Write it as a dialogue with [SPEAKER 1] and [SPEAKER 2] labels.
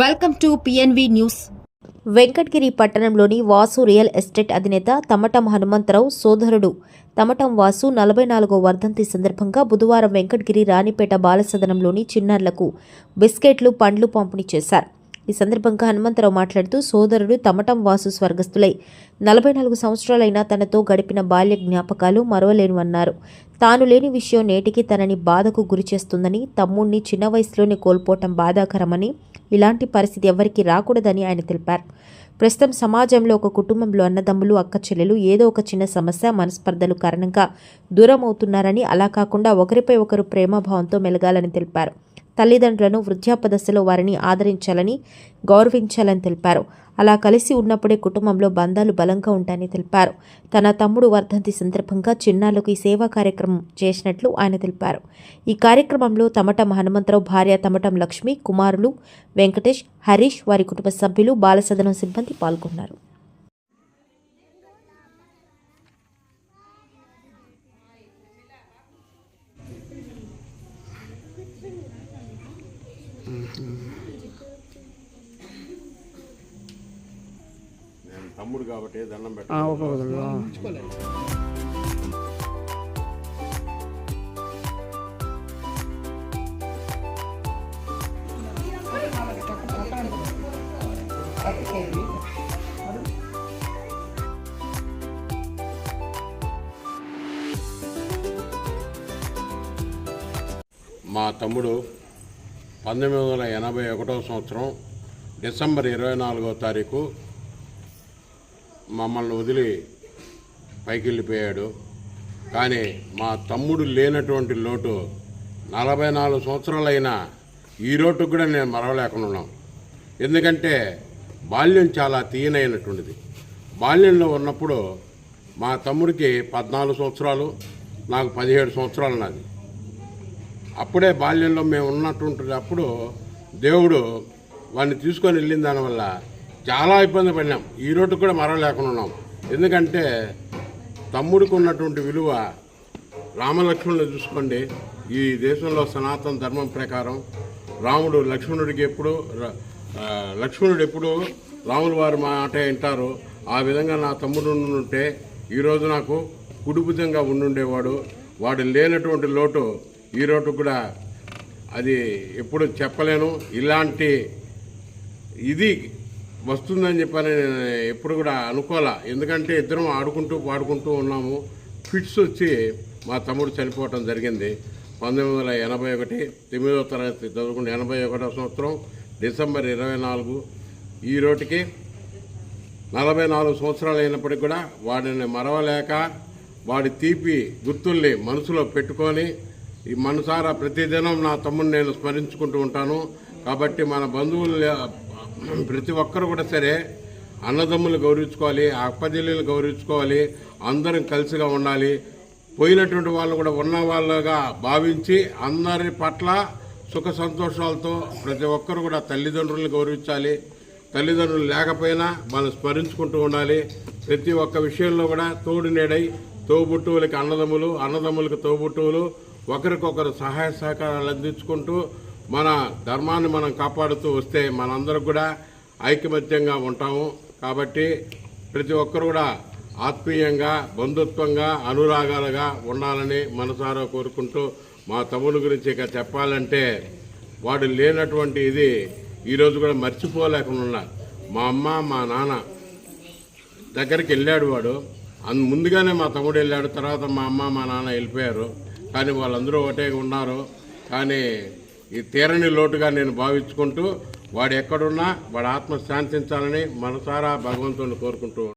[SPEAKER 1] Welcome to PNV news
[SPEAKER 2] Venkatagiri పట్టణంలోని Vasu real estate అధినేత తమటం హనుమంతరావు సోదరుడు. తమటం వాసు నలభై నాలుగో వర్ధంతి సందర్భంగా బుధవారం వెంకటగిరి రాణిపేట బాలసదనంలోని చిన్నారులకు బిస్కెట్లు పండ్లు పంపిణీ చేశారు. ఈ సందర్భంగా హనుమంతరావు మాట్లాడుతూ సోదరుడు తమటం వాసు స్వర్గస్థులై. నలభై నాలుగు సంవత్సరాలైనా తనతో గడిపిన బాల్య జ్ఞాపకాలు మరవలేనివన్నారు. తాను లేని విషయం నేటికి తనని బాధకు గురిచేస్తుందని తమ్ముణ్ణి చిన్న వయసులోనే కోల్పోవటం బాధాకరమని ఇలాంటి పరిస్థితి ఎవరికీ రాకూడదని ఆయన తెలిపారు. ప్రస్తుతం సమాజంలో ఒక కుటుంబంలో అన్నదమ్ములు అక్క చెల్లెలు ఏదో ఒక చిన్న సమస్య మనస్పర్ధలు కారణంగా దూరం అవుతున్నారని అలా కాకుండా ఒకరిపై ఒకరు ప్రేమభావంతో మెలగాలని తెలిపారు. తల్లిదండ్రులను వృద్ధాప్య దశలో వారిని ఆదరించాలని గౌరవించాలని తెలిపారు. అలా కలిసి ఉన్నప్పుడే కుటుంబంలో బంధాలు బలంగా ఉంటాయని తెలిపారు. తన తమ్ముడు వర్ధంతి సందర్భంగా చిన్నారులకు ఈ సేవా కార్యక్రమం చేసినట్లు ఆయన తెలిపారు. ఈ కార్యక్రమంలో తమటం హనుమంతరావు భార్య తమటం లక్ష్మి కుమారులు వెంకటేష్ హరీష్ వారి కుటుంబ సభ్యులు బాలసదనం సిబ్బంది పాల్గొన్నారు
[SPEAKER 3] నేను తమ్ముడు కాబట్టి దండం పెట్ట
[SPEAKER 4] ఆ, ఒక వదలు. ఆ.
[SPEAKER 3] మా తమ్ముడు పంతొమ్మిది వందల ఎనభై ఒకటవ సంవత్సరం డిసెంబర్ ఇరవై నాలుగవ తారీఖు మమ్మల్ని వదిలి పైకి వెళ్ళిపోయాడు కానీ మా తమ్ముడు లేనటువంటి లోటు నలభై నాలుగు సంవత్సరాలైనా ఈ రోడ్డుకు కూడా నేను మరవలేకుండా ఉన్నాం ఎందుకంటే బాల్యం చాలా తీయనైనటువంటిది. బాల్యంలో ఉన్నప్పుడు మా తమ్ముడికి పద్నాలుగు సంవత్సరాలు నాకు పదిహేడు సంవత్సరాలు నాది. అప్పుడే బాల్యంలో మేము ఉన్నటువంటి అప్పుడు దేవుడు వాడిని తీసుకొని వెళ్ళిన దానివల్ల చాలా ఇబ్బంది పడినాం. ఈ రోడ్డు కూడా మరవలేకుండా ఉన్నాం. ఎందుకంటే తమ్ముడికి ఉన్నటువంటి విలువ రామలక్ష్మణులు చూసుకోండి. ఈ దేశంలో సనాతన ధర్మం ప్రకారం రాముడు లక్ష్మణుడికి ఎప్పుడు లక్ష్మణుడు ఎప్పుడు రాములు వారి మాట వింటారు. ఆ విధంగా నా తమ్ముడు ఉంటే ఈరోజు నాకు కుడిభుజంగా ఉండుండేవాడు. వాడు లేనటువంటి లోటు ఈ రోడ్డు కూడా అది ఎప్పుడు చెప్పలేను. ఇలాంటి ఇది వస్తుందని చెప్పని నేను ఎప్పుడు కూడా అనుకోలే ఎందుకంటే ఇద్దరం ఆడుకుంటూ పాడుకుంటూ ఉన్నాము. ఫిట్స్ వచ్చి మా తమ్ముడు చనిపోవటం జరిగింది. పంతొమ్మిది వందల ఎనభై ఒకటి తొమ్మిదవ తరగతి చదువుకున్న ఎనభై ఒకటో సంవత్సరం డిసెంబర్ ఇరవై నాలుగు. ఈ రోటికి నలభై నాలుగు సంవత్సరాలు అయినప్పటికీ కూడా వాడిని మరవలేక వాడి తీపి గుర్తుల్ని మనసులో పెట్టుకొని ఈ మనసారా ప్రతిదినం నా తమ్ముడిని నేను స్మరించుకుంటూ ఉంటాను. కాబట్టి మన బంధువులు ప్రతి ఒక్కరు కూడా సరే అన్నదమ్ములు గౌరవించుకోవాలి అప్పజల్లులు గౌరవించుకోవాలి అందరం కలిసిగా ఉండాలి. పోయినటువంటి వాళ్ళు కూడా ఉన్న వాళ్ళగా భావించి అందరి పట్ల సుఖ సంతోషాలతో ప్రతి ఒక్కరు కూడా తల్లిదండ్రులను గౌరవించాలి. తల్లిదండ్రులు లేకపోయినా మనం స్మరించుకుంటూ ఉండాలి. ప్రతి ఒక్క విషయంలో కూడా తోడు నేడై తోబుట్టువులకి అన్నదమ్ములు అన్నదమ్ములకు తోబుట్టువులు ఒకరికొకరు సహాయ సహకారాలు అందించుకుంటూ మన ధర్మాన్ని మనం కాపాడుతూ వస్తే మనందరం కూడా ఐకమత్యంగా ఉంటాము. కాబట్టి ప్రతి ఒక్కరు కూడా ఆత్మీయంగా బంధుత్వంగా అనురాగాలుగా ఉండాలని మనసారా కోరుకుంటూ మా తమ్ముడు గురించి ఇక చెప్పాలంటే వాడు లేనటువంటి ఇది ఈరోజు కూడా మర్చిపోలేకుండా ఉన్నారు మా అమ్మ మా నాన్న దగ్గరికి వెళ్ళాడు వాడు. అందు ముందుగానే మా తమ్ముడు వెళ్ళాడు. తర్వాత మా అమ్మ మా నాన్న వెళ్ళిపోయారు. కానీ వాళ్ళందరూ ఒకటే ఉన్నారు. కానీ ఈ తీరని లోటుగా నేను భావించుకుంటూ వాడు ఎక్కడున్నా వాడు ఆత్మ శాంతించాలని మనసారా భగవంతుని కోరుకుంటూ